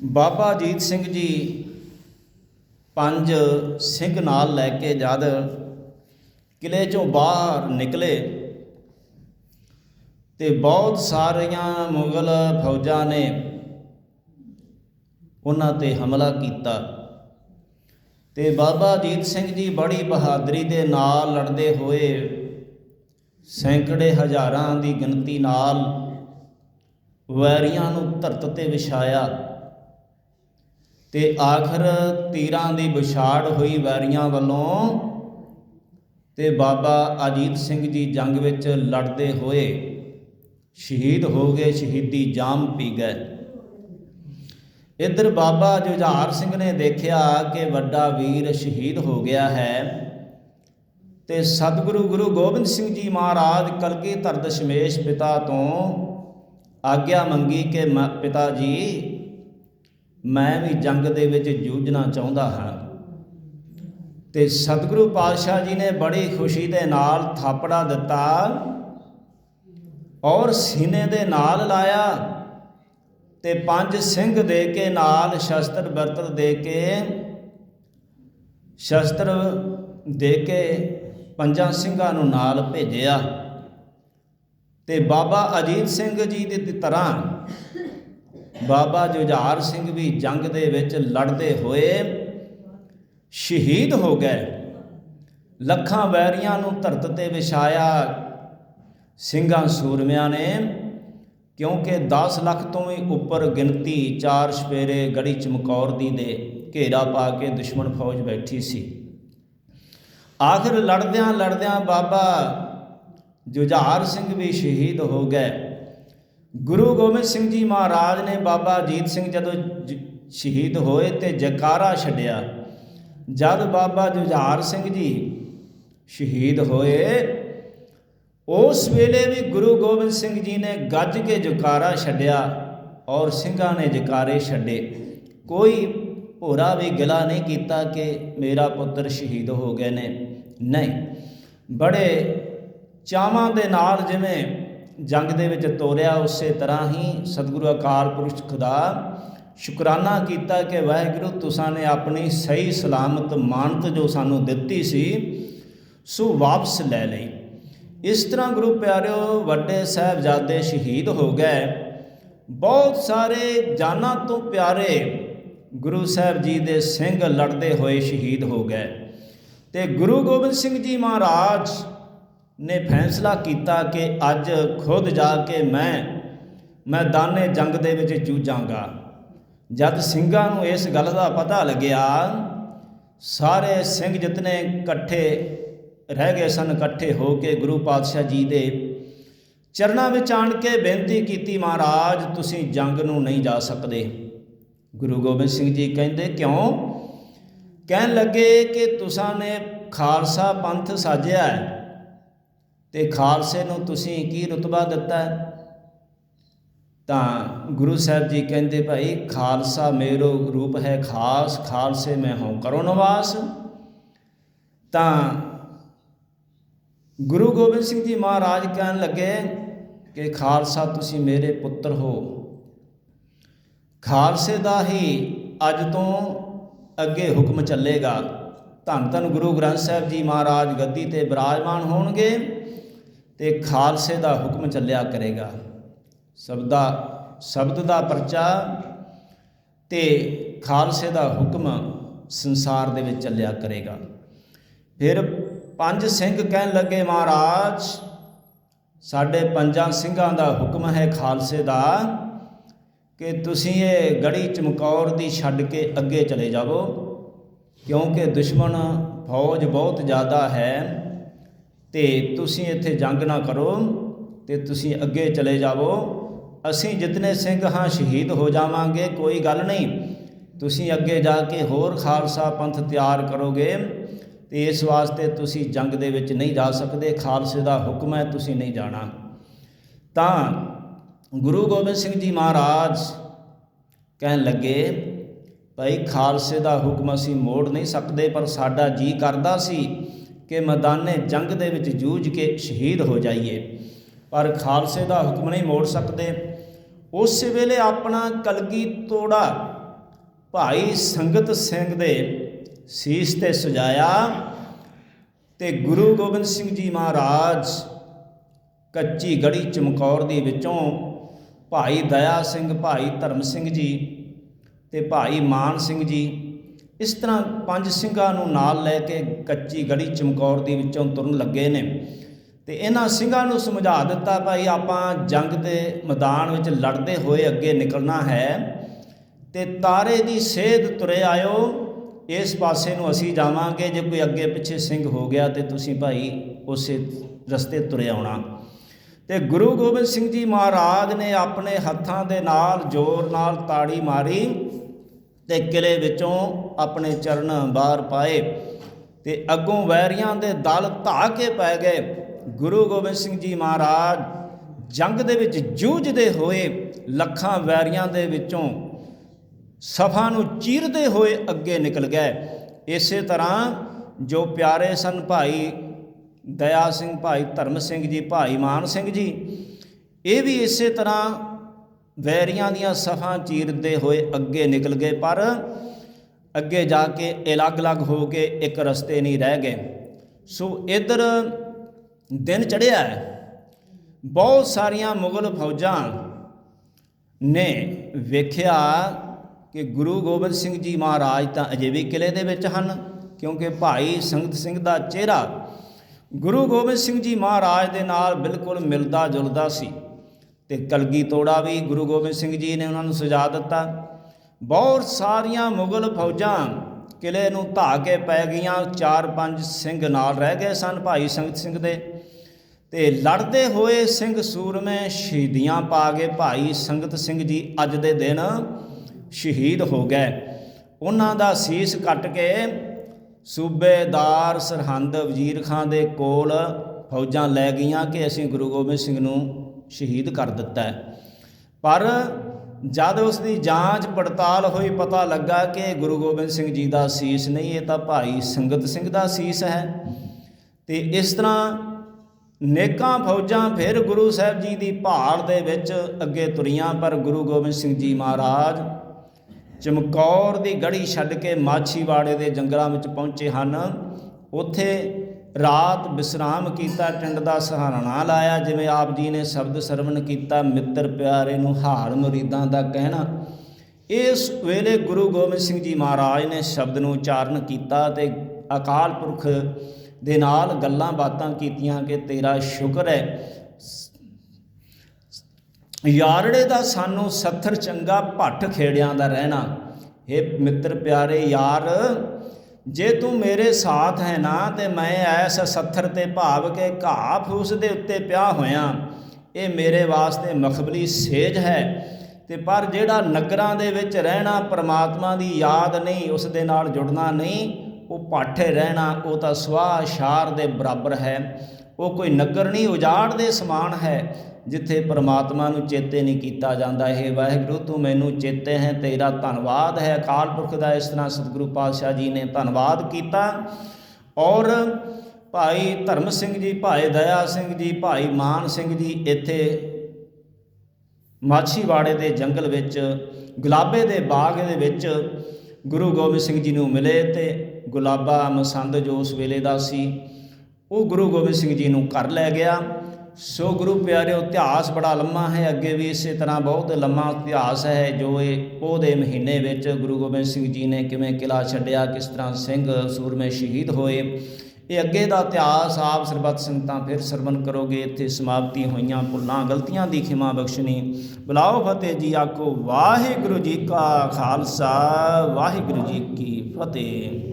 ਬਾਬਾ ਅਜੀਤ ਸਿੰਘ ਜੀ ਪੰਜ ਸਿੰਘ ਨਾਲ ਲੈ ਕੇ ਜਦ ਕਿਲੇ ਚੋਂ ਬਾਹਰ ਨਿਕਲੇ ਤੇ ਬਹੁਤ ਸਾਰੀਆਂ ਮੁਗਲ ਫੌਜਾਂ ਨੇ ਉਹਨਾਂ ਤੇ ਹਮਲਾ ਕੀਤਾ ਤੇ ਬਾਬਾ ਅਜੀਤ ਸਿੰਘ ਜੀ ਬੜੀ ਬਹਾਦਰੀ ਦੇ ਨਾਲ ਲੜਦੇ ਹੋਏ ਸੈਂਕੜੇ ਹਜ਼ਾਰਾਂ ਦੀ ਗਿਣਤੀ ਨਾਲ ਵੈਰੀਆਂ ਨੂੰ ਧਰਤ ਤੇ ਵਿਛਾਇਆ। ਤੇ ਆਖਰ ਤੀਰਾਂ ਦੀ ਵਿਛਾੜ ਹੋਈ ਵੈਰੀਆਂ ਵੱਲੋਂ ਤੇ ਬਾਬਾ ਅਜੀਤ ਸਿੰਘ ਜੀ ਜੰਗ ਵਿੱਚ ਲੜਦੇ ਹੋਏ ਸ਼ਹੀਦ ਹੋ ਗਏ, ਸ਼ਹੀਦੀ ਜਾਮ ਪੀ ਗਏ। ਇੱਧਰ ਬਾਬਾ ਜੁਝਾਰ ਸਿੰਘ ਨੇ ਦੇਖਿਆ ਕਿ ਵੱਡਾ ਵੀਰ ਸ਼ਹੀਦ ਹੋ ਗਿਆ ਹੈ ਤੇ ਸਤਿਗੁਰੂ ਗੁਰੂ ਗੋਬਿੰਦ ਸਿੰਘ ਜੀ ਮਹਾਰਾਜ ਕਲਗੀਧਰ ਦਸ਼ਮੇਸ਼ ਪਿਤਾ ਤੋਂ ਆਗਿਆ ਮੰਗੀ ਕਿ ਮ- ਪਿਤਾ ਜੀ ਮੈਂ ਵੀ ਜੰਗ ਦੇ ਵਿੱਚ ਜੂਝਣਾ ਚਾਹੁੰਦਾ ਹਾਂ। ਤੇ ਸਤਿਗੁਰੂ ਪਾਤਸ਼ਾਹ ਜੀ ਨੇ ਬੜੀ ਖੁਸ਼ੀ ਦੇ ਨਾਲ ਥਾਪੜਾ ਦਿੱਤਾ ਔਰ ਸੀਨੇ ਦੇ ਨਾਲ ਲਾਇਆ ਤੇ ਪੰਜ ਸਿੰਘ ਦੇ ਕੇ ਨਾਲ ਸ਼ਸਤਰ ਬਰਤਰ ਦੇ ਕੇ ਸ਼ਸਤਰ ਦੇ ਕੇ ਪੰਜਾਂ ਸਿੰਘਾਂ ਨੂੰ ਨਾਲ ਭੇਜਿਆ। ਤੇ ਬਾਬਾ ਅਜੀਤ ਸਿੰਘ ਜੀ ਦੀ ਤਰ੍ਹਾਂ ਬਾਬਾ ਜੁਝਾਰ ਸਿੰਘ ਵੀ ਜੰਗ ਦੇ ਵਿੱਚ ਲੜਦੇ ਹੋਏ ਸ਼ਹੀਦ ਹੋ ਗਏ। ਲੱਖਾਂ ਵੈਰੀਆਂ ਨੂੰ ਧਰਤ ਤੇ ਵਿਛਾਇਆ ਸਿੰਘਾਂ ਸੂਰਮਿਆਂ ਨੇ, ਕਿਉਂਕਿ 10 ਲੱਖ ਤੋਂ ਵੀ ਉੱਪਰ ਗਿਣਤੀ ਚਾਰ ਸਵੇਰੇ ਗੜੀ ਚਮਕੌਰ ਦੀ ਦੇ ਘੇਰਾ ਪਾ ਕੇ ਦੁਸ਼ਮਣ ਫੌਜ ਬੈਠੀ ਸੀ। ਆਖਰ ਲੜਦਿਆਂ ਲੜਦਿਆਂ ਬਾਬਾ ਜੁਝਾਰ ਸਿੰਘ ਵੀ ਸ਼ਹੀਦ ਹੋ ਗਏ। ਗੁਰੂ ਗੋਬਿੰਦ ਸਿੰਘ ਜੀ ਮਹਾਰਾਜ ਨੇ ਬਾਬਾ ਅਜੀਤ ਸਿੰਘ ਜਦੋਂ ਜ- ਸ਼ਹੀਦ ਹੋਏ ਤੇ ਜਕਾਰਾ ਛੱਡਿਆ, ਜਦ ਬਾਬਾ ਜੁਝਾਰ ਸਿੰਘ ਜੀ ਸ਼ਹੀਦ ਹੋਏ, ਉਸ ਵੇਲੇ ਵੀ ਗੁਰੂ ਗੋਬਿੰਦ ਸਿੰਘ ਜੀ ਨੇ ਗੱਜ ਕੇ ਜੁਕਾਰਾ ਛੱਡਿਆ ਔਰ ਸਿੰਘਾਂ ਨੇ ਜਕਾਰੇ ਛੱਡੇ। ਕੋਈ ਭੋਰਾ ਵੀ ਗਿਲਾ ਨਹੀਂ ਕੀਤਾ ਕਿ ਮੇਰਾ ਪੁੱਤਰ ਸ਼ਹੀਦ ਹੋ ਗਏ ਨੇ। ਨਹੀਂ, ਬੜੇ ਚਾਵਾਂ ਦੇ ਨਾਲ ਜਿਵੇਂ ਜੰਗ ਦੇ ਵਿੱਚ ਤੋਰਿਆ, ਉਸੇ ਤਰ੍ਹਾਂ ਹੀ ਸਤਿਗੁਰੂ ਅਕਾਲ ਪੁਰਖ ਖੁਦਾ ਸ਼ੁਕਰਾਨਾ ਕੀਤਾ ਕਿ ਵਾਹਿਗੁਰੂ, ਤੁਸਾਂ ਨੇ ਆਪਣੀ ਸਹੀ ਸਲਾਮਤ ਮਾਨਤ ਜੋ ਸਾਨੂੰ ਦਿੱਤੀ ਸੀ, ਸੋ ਵਾਪਸ ਲੈ ਲਈ। ਇਸ ਤਰ੍ਹਾਂ ਗੁਰੂ ਪਿਆਰਿਓ, ਵੱਡੇ ਸਾਹਿਬਜ਼ਾਦੇ ਸ਼ਹੀਦ ਹੋ ਗਏ। ਬਹੁਤ ਸਾਰੇ ਜਾਨਾਂ ਤੋਂ ਪਿਆਰੇ ਗੁਰੂ ਸਾਹਿਬ ਜੀ ਦੇ ਸਿੰਘ ਲੜਦੇ ਹੋਏ ਸ਼ਹੀਦ ਹੋ ਗਏ। ਤੇ ਗੁਰੂ ਗੋਬਿੰਦ ਸਿੰਘ ਜੀ ਮਹਾਰਾਜ ਨੇ ਫੈਸਲਾ ਕੀਤਾ ਕਿ ਅੱਜ ਖੁਦ ਜਾ ਕੇ ਮੈਂ ਮੈਦਾਨੇ ਜੰਗ ਦੇ ਵਿੱਚ ਜੂਝਾਂਗਾ। ਜਦ ਸਿੰਘਾਂ ਨੂੰ ਇਸ ਗੱਲ ਦਾ ਪਤਾ ਲੱਗਿਆ, ਸਾਰੇ ਸਿੰਘ ਜਿਤਨੇ ਇਕੱਠੇ ਰਹਿ ਗਏ ਸਨ, ਇਕੱਠੇ ਹੋ ਕੇ ਗੁਰੂ ਪਾਤਸ਼ਾਹ ਜੀ ਦੇ ਚਰਨਾਂ ਵਿੱਚ ਆਣ ਕੇ ਬੇਨਤੀ ਕੀਤੀ, ਮਹਾਰਾਜ, ਤੁਸੀਂ ਜੰਗ ਨੂੰ ਨਹੀਂ ਜਾ ਸਕਦੇ। ਗੁਰੂ ਗੋਬਿੰਦ ਸਿੰਘ ਜੀ ਕਹਿੰਦੇ, ਕਿਉਂ? ਕਹਿਣ ਲੱਗੇ ਕਿ ਤੁਸਾਂ ਨੇ ਖਾਲਸਾ ਪੰਥ ਸਾਜਿਆ ਹੈ। ਤੇ ਖਾਲਸੇ ਨੂੰ ਤੁਸੀਂ ਕੀ ਰਤਬਾ ਦਿੱਤਾ? ਹੈ ਤਾਂ ਗੁਰੂ ਸਾਹਿਬ ਜੀ ਕਹਿੰਦੇ ਭਾਈ, ਖਾਲਸਾ ਮੇਰੋ ਰੂਪ ਹੈ ਖਾਸ, ਖਾਲਸੇ ਮੈਂ ਹਉ ਕਰੋ ਨਿਵਾਸ। ਤਾਂ ਗੁਰੂ ਗੋਬਿੰਦ ਸਿੰਘ ਜੀ ਮਹਾਰਾਜ ਕਹਿਣ ਲੱਗੇ ਕਿ, ਖਾਲਸਾ ਤੁਸੀਂ ਮੇਰੇ ਪੁੱਤਰ ਹੋ। ਖਾਲਸੇ ਦਾ ਹੀ ਅੱਜ ਤੋਂ ਅੱਗੇ ਹੁਕਮ ਚੱਲੇਗਾ। ਧੰਨ ਧੰਨ ਗੁਰੂ ਗ੍ਰੰਥ ਸਾਹਿਬ ਜੀ ਮਹਾਰਾਜ ਗੱਦੀ ਤੇ ਬਿਰਾਜਮਾਨ ਹੋਣਗੇ। ਤੇ ਖਾਲਸੇ ਦਾ ਹੁਕਮ ਚੱਲਿਆ ਕਰੇਗਾ। ਸ਼ਬਦਾ, ਸ਼ਬਦ ਦਾ ਪਰਚਾ ਤੇ ਖਾਲਸੇ ਦਾ ਹੁਕਮ ਸੰਸਾਰ ਦੇ ਵਿੱਚ ਚੱਲਿਆ ਕਰੇਗਾ। ਫਿਰ ਪੰਜ ਸਿੰਘ ਕਹਿਣ ਲੱਗੇ, ਮਹਾਰਾਜ, ਸਾਡੇ ਪੰਜਾਂ ਸਿੰਘਾਂ ਦਾ ਹੁਕਮ ਹੈ ਖਾਲਸੇ ਦਾ ਕਿ ਤੁਸੀਂ ਇਹ ਗੜੀ ਚਮਕੌਰ ਦੀ ਛੱਡ ਕੇ ਅੱਗੇ ਚਲੇ ਜਾਵੋ, ਕਿਉਂਕਿ ਦੁਸ਼ਮਣ ਫੌਜ ਬਹੁਤ ਜ਼ਿਆਦਾ ਹੈ। ਤੇ ਤੁਸੀਂ ਇੱਥੇ ਜੰਗ ਨਾ ਕਰੋ ਤੇ ਤੁਸੀਂ ਅੱਗੇ ਚਲੇ ਜਾਵੋ। ਅਸੀਂ ਜਿਤਨੇ ਸਿੰਘ ਹਾਂ ਸ਼ਹੀਦ ਹੋ ਜਾਵਾਂਗੇ, ਕੋਈ ਗੱਲ ਨਹੀਂ। ਤੁਸੀਂ ਅੱਗੇ ਜਾ ਕੇ ਹੋਰ ਖਾਲਸਾ ਪੰਥ ਤਿਆਰ ਕਰੋਗੇ ਤੇ ਇਸ ਵਾਸਤੇ ਤੁਸੀਂ ਜੰਗ ਦੇ ਵਿੱਚ ਨਹੀਂ ਜਾ ਸਕਦੇ, ਖਾਲਸੇ ਦਾ ਹੁਕਮ ਹੈ ਤੁਸੀਂ ਨਹੀਂ ਜਾਣਾ। ਤਾਂ ਗੁਰੂ ਗੋਬਿੰਦ ਸਿੰਘ ਜੀ ਮਹਾਰਾਜ ਕਹਿਣ ਲੱਗੇ, ਭਾਈ ਖਾਲਸੇ ਦਾ ਹੁਕਮ ਅਸੀਂ ਮੋੜ ਨਹੀਂ ਸਕਦੇ, ਪਰ ਸਾਡਾ ਜੀ ਕਰਦਾ ਸੀ। ਕਿ ਮੈਦਾਨੇ ਜੰਗ ਦੇ ਵਿੱਚ ਜੂਝ ਕੇ ਸ਼ਹੀਦ ਹੋ ਜਾਈਏ। ਪਰ ਖਾਲਸੇ ਦਾ ਹੁਕਮ ਨਹੀਂ ਮੋੜ ਸਕਦੇ। ਉਸ ਵੇਲੇ ਆਪਣਾ ਕਲਗੀ ਤੋੜਾ ਭਾਈ ਸੰਗਤ ਸਿੰਘ ਦੇ ਸੀਸ ਤੇ ਸਜਾਇਆ ਤੇ ਗੁਰੂ ਗੋਬਿੰਦ ਸਿੰਘ ਜੀ ਮਹਾਰਾਜ ਕੱਚੀ ਗੜੀ ਚਮਕੌਰ ਦੀ ਵਿੱਚੋਂ ਭਾਈ ਦਇਆ ਸਿੰਘ, ਭਾਈ ਧਰਮ ਸਿੰਘ ਜੀ ਤੇ ਭਾਈ ਮਾਨ ਸਿੰਘ ਜੀ ਇਸ ਤਰ੍ਹਾਂ ਪੰਜ ਸਿੰਘਾਂ ਨੂੰ ਨਾਲ ਲੈ ਕੇ ਕੱਚੀ ਗੜੀ ਚਮਕੌਰ ਦੀ ਵਿੱਚੋਂ ਤੁਰਨ ਲੱਗੇ ਨੇ। ਤੇ ਇਹਨਾਂ ਸਿੰਘਾਂ ਨੂੰ ਸਮਝਾ ਦਿੱਤਾ, ਭਾਈ ਆਪਾਂ ਜੰਗ ਦੇ ਮੈਦਾਨ ਵਿੱਚ ਲੜਦੇ ਹੋਏ ਅੱਗੇ ਨਿਕਲਣਾ ਹੈ ਤੇ ਤਾਰੇ ਦੀ ਸੇਧ ਤੁਰੇ ਆਇਓ। ਇਸ ਪਾਸੇ ਨੂੰ ਅਸੀਂ ਜਾਵਾਂਗੇ। ਜੇ ਕੋਈ ਅੱਗੇ ਪਿੱਛੇ ਸਿੰਘ ਹੋ ਗਿਆ ਤੇ ਤੁਸੀਂ ਭਾਈ ਉਸੇ ਰਸਤੇ ਤੁਰੇ ਆਉਣਾ। ਤੇ ਗੁਰੂ ਗੋਬਿੰਦ ਸਿੰਘ ਜੀ ਮਹਾਰਾਜ ਨੇ ਆਪਣੇ ਹੱਥਾਂ ਦੇ ਨਾਲ, ਜ਼ੋਰ ਨਾਲ ਤਾੜੀ ਮਾਰੀ। ਤੇ ਕਿਲੇ ਵਿੱਚੋਂ ਆਪਣੇ ਚਰਨ ਬਾਹਰ ਪਾਏ ਤੇ ਅੱਗੋਂ ਵੈਰੀਆਂ ਦੇ ਦਲ ਧਾ ਕੇ ਪੈ ਗਏ। ਗੁਰੂ ਗੋਬਿੰਦ ਸਿੰਘ ਜੀ ਮਹਾਰਾਜ ਜੰਗ ਦੇ ਵਿੱਚ ਜੂਝਦੇ ਹੋਏ ਲੱਖਾਂ ਵੈਰੀਆਂ ਦੇ ਵਿੱਚੋਂ ਸਫਾ ਨੂੰ ਚੀਰਦੇ ਹੋਏ ਅੱਗੇ ਨਿਕਲ ਗਏ। ਇਸੇ ਤਰ੍ਹਾਂ ਜੋ ਪਿਆਰੇ ਸਨ ਭਾਈ ਦਇਆ ਸਿੰਘ, ਭਾਈ ਧਰਮ ਸਿੰਘ ਜੀ, ਭਾਈ ਮਾਨ ਸਿੰਘ ਜੀ, ਇਹ ਵੀ ਇਸੇ ਤਰ੍ਹਾਂ ਵੈਰੀਆਂ ਦੀਆਂ ਸਫਾਂ ਚੀਰਦੇ ਹੋਏ ਅੱਗੇ ਨਿਕਲ ਗਏ, ਪਰ ਅੱਗੇ ਜਾ ਕੇ ਅਲੱਗ-ਅਲੱਗ ਹੋ ਕੇ ਇੱਕ ਰਸਤੇ ਨਹੀਂ ਰਹਿ ਗਏ। ਸੋ ਇਧਰ ਦਿਨ ਚੜਿਆ ਹੈ। ਬਹੁਤ ਸਾਰੀਆਂ ਮੁਗਲ ਫੌਜਾਂ ਨੇ ਵੇਖਿਆ ਕਿ ਗੁਰੂ ਗੋਬਿੰਦ ਸਿੰਘ ਜੀ ਮਹਾਰਾਜ ਤਾਂ ਅਜੇ ਵੀ ਕਿਲੇ ਦੇ ਵਿੱਚ ਹਨ, ਕਿਉਂਕਿ ਭਾਈ ਸੰਗਤ ਸਿੰਘ ਦਾ ਚਿਹਰਾ ਗੁਰੂ ਗੋਬਿੰਦ ਸਿੰਘ ਜੀ ਮਹਾਰਾਜ ਦੇ ਨਾਲ ਬਿਲਕੁਲ ਮਿਲਦਾ ਜੁਲਦਾ ਸੀ। ਤੇ ਕਲਗੀ ਤੋੜਾ ਵੀ ਗੁਰੂ ਗੋਬਿੰਦ ਸਿੰਘ ਜੀ ਨੇ ਉਹਨਾਂ ਨੂੰ ਸਜਾ ਦਿੱਤਾ। ਬਹੁਤ ਸਾਰੀਆਂ ਮੁਗਲ ਫੌਜਾਂ ਕਿਲੇ ਨੂੰ ਧਾ ਕੇ ਪੈ ਗਈਆਂ। ਚਾਰ ਪੰਜ ਸਿੰਘ ਨਾਲ ਰਹਿ ਗਏ ਸਨ ਭਾਈ ਸੰਗਤ ਸਿੰਘ ਦੇ। ਤੇ ਲੜਦੇ ਹੋਏ ਸਿੰਘ ਸੂਰਮੇ ਸ਼ਹੀਦੀਆਂ ਪਾ ਗਏ ਭਾਈ ਸੰਗਤ ਸਿੰਘ ਜੀ ਅੱਜ ਦੇ ਦਿਨ ਸ਼ਹੀਦ ਹੋ ਗਏ। ਉਹਨਾਂ ਦਾ ਸੀਸ ਕੱਟ ਕੇ ਸੂਬੇਦਾਰ ਸਰਹੰਦ ਵਜ਼ੀਰ ਖਾਨ ਦੇ ਕੋਲ ਫੌਜਾਂ ਲੈ ਗਈਆਂ ਕਿ ਅਸੀਂ ਗੁਰੂ ਗੋਬਿੰਦ ਸਿੰਘ ਨੂੰ ਸ਼ਹੀਦ ਕਰ ਦਿੱਤਾ ਪਰ ਜਦ ਉਸ ਦੀ ਜਾਂਚ ਪੜਤਾਲ ਹੋਈ, ਪਤਾ ਲੱਗਾ ਕਿ ਗੁਰੂ ਗੋਬਿੰਦ ਸਿੰਘ ਜੀ ਦਾ ਸੀਸ ਨਹੀਂ, ਇਹ ਤਾਂ ਭਾਈ ਸੰਗਤ ਸਿੰਘ ਦਾ ਸੀਸ ਹੈ। ਤੇ ਇਸ ਤਰ੍ਹਾਂ ਨੇਕਾਂ ਫੌਜਾਂ ਫਿਰ ਗੁਰੂ ਸਾਹਿਬ ਜੀ ਦੀ ਭਾਲ ਦੇ ਵਿੱਚ ਅੱਗੇ ਤੁਰੀਆਂ, ਪਰ ਗੁਰੂ ਗੋਬਿੰਦ ਸਿੰਘ ਜੀ ਮਹਾਰਾਜ ਚਮਕੌਰ ਦੀ ਗੜੀ ਛੱਡ ਕੇ ਮਾਛੀਵਾੜੇ ਦੇ ਜੰਗਲਾਂ ਵਿੱਚ ਪਹੁੰਚੇ ਹਨ। ਉੱਥੇ ਰਾਤ ਵਿਸਰਾਮ ਕੀਤਾ, ਟਿੰਡ ਦਾ ਸਹਾਰਾ ਲਾਇਆ, ਜਿਵੇਂ ਆਪ ਜੀ ਨੇ ਸ਼ਬਦ ਸਰਵਣ ਕੀਤਾ, ਮਿੱਤਰ ਪਿਆਰੇ ਨੂੰ ਹਾਰ ਮੁਰੀਦਾਂ ਦਾ ਕਹਿਣਾ। ਇਸ ਵੇਲੇ ਗੁਰੂ ਗੋਬਿੰਦ ਸਿੰਘ ਜੀ ਮਹਾਰਾਜ ਨੇ ਸ਼ਬਦ ਨੂੰ ਉਚਾਰਨ ਕੀਤਾ ਤੇ ਅਕਾਲ ਪੁਰਖ ਦੇ ਨਾਲ ਗੱਲਾਂ ਬਾਤਾਂ ਕੀਤੀਆਂ ਕਿ ਤੇਰਾ ਸ਼ੁਕਰ ਹੈ। ਯਾਰੜੇ ਦਾ ਸਾਨੂੰ ਸੱਥਰ ਚੰਗਾ ਭੱਟ ਖੇੜਿਆਂ ਦਾ ਰਹਿਣਾ। ਇਹ ਮਿੱਤਰ ਪਿਆਰੇ ਯਾਰ ਜੇ ਤੂੰ ਮੇਰੇ ਸਾਥ ਹੈ ਨਾ, ਤੇ ਮੈਂ ਐਸ ਸੱਥਰ ਤੇ ਭਾਵ ਕੇ ਘਾਹ ਫੂਸ ਦੇ ਉੱਤੇ ਪਿਆ ਹੋਇਆ। ਇਹ ਮੇਰੇ ਵਾਸਤੇ ਮਖਬਲੀ ਸੇਜ ਹੈ। ਤੇ ਪਰ ਜਿਹੜਾ ਨਗਰਾਂ ਦੇ ਵਿੱਚ ਰਹਿਣਾ ਪ੍ਰਮਾਤਮਾ ਦੀ ਯਾਦ ਨਹੀਂ, ਉਸ ਦੇ ਨਾਲ ਜੁੜਨਾ ਨਹੀਂ, ਉਹ ਪਾਠੇ ਰਹਿਣਾ, ਉਹ ਤਾਂ ਸਵਾਹ ਸ਼ਾਰ ਦੇ ਬਰਾਬਰ ਹੈ। ਉਹ ਕੋਈ ਨਗਰ ਨਹੀਂ ਉਜਾੜ ਦੇ ਸਮਾਨ ਹੈ। ਜਿੱਥੇ ਪਰਮਾਤਮਾ ਨੂੰ ਚੇਤੇ ਨਹੀਂ ਕੀਤਾ ਜਾਂਦਾ ਇਹ ਵਾਹਿਗੁਰੂ, ਤੂੰ ਮੈਨੂੰ ਚੇਤੇ ਹੈ, ਤੇਰਾ ਧੰਨਵਾਦ ਹੈ। ਅਕਾਲ ਪੁਰਖ ਦਾ ਇਸ ਤਰ੍ਹਾਂ ਸਤਿਗੁਰੂ ਪਾਤਸ਼ਾਹ ਜੀ ਨੇ ਧੰਨਵਾਦ ਕੀਤਾ। ਔਰ ਭਾਈ ਧਰਮ ਸਿੰਘ ਜੀ, ਭਾਈ ਦਇਆ ਸਿੰਘ ਜੀ, ਭਾਈ ਮਾਨ ਸਿੰਘ ਜੀ ਇੱਥੇ ਮਾਛੀਵਾੜੇ ਦੇ ਜੰਗਲ ਵਿੱਚ, ਗੁਲਾਬੇ ਦੇ ਬਾਗ ਦੇ ਵਿੱਚ ਗੁਰੂ ਗੋਬਿੰਦ ਸਿੰਘ ਜੀ ਨੂੰ ਮਿਲੇ ਤੇ ਗੁਲਾਬਾ ਮਸੰਦ ਜੋ ਉਸ ਵੇਲੇ ਦਾ ਸੀ, ਉਹ ਗੁਰੂ ਗੋਬਿੰਦ ਸਿੰਘ ਜੀ ਨੂੰ ਘਰ ਲੈ ਗਿਆ। ਸੋ ਗੁਰੂ ਪਿਆਰਿਓ, ਇਤਿਹਾਸ ਬੜਾ ਲੰਮਾ ਹੈ, ਅੱਗੇ ਵੀ ਇਸੇ ਤਰ੍ਹਾਂ ਬਹੁਤ ਲੰਮਾ ਇਤਿਹਾਸ ਹੈ, ਜੋ ਇਹ ਉਹਦੇ ਮਹੀਨੇ ਵਿੱਚ ਗੁਰੂ ਗੋਬਿੰਦ ਸਿੰਘ ਜੀ ਨੇ ਕਿਵੇਂ ਕਿਲਾ ਛੱਡਿਆ, ਕਿਸ ਤਰ੍ਹਾਂ ਸਿੰਘ ਸੂਰਮੇ ਸ਼ਹੀਦ ਹੋਏ। ਇਹ ਅੱਗੇ ਦਾ ਇਤਿਹਾਸ ਆਪ ਸਰਬੱਤ ਸੰਗਤਾਂ ਫਿਰ ਸਰਵਨ ਕਰੋਗੇ। ਇੱਥੇ ਸਮਾਪਤੀ ਹੋਈਆਂ ਭੁੱਲਾਂ, ਗਲਤੀਆਂ ਦੀ ਖਿਮਾ ਬਖਸ਼ਣੀ। ਬੁਲਾਓ ਫਤਿਹ ਜੀ, ਆਖੋ ਵਾਹਿਗੁਰੂ ਜੀ ਕਾ ਖਾਲਸਾ, ਵਾਹਿਗੁਰੂ ਜੀ ਕੀ ਫਤਿਹ।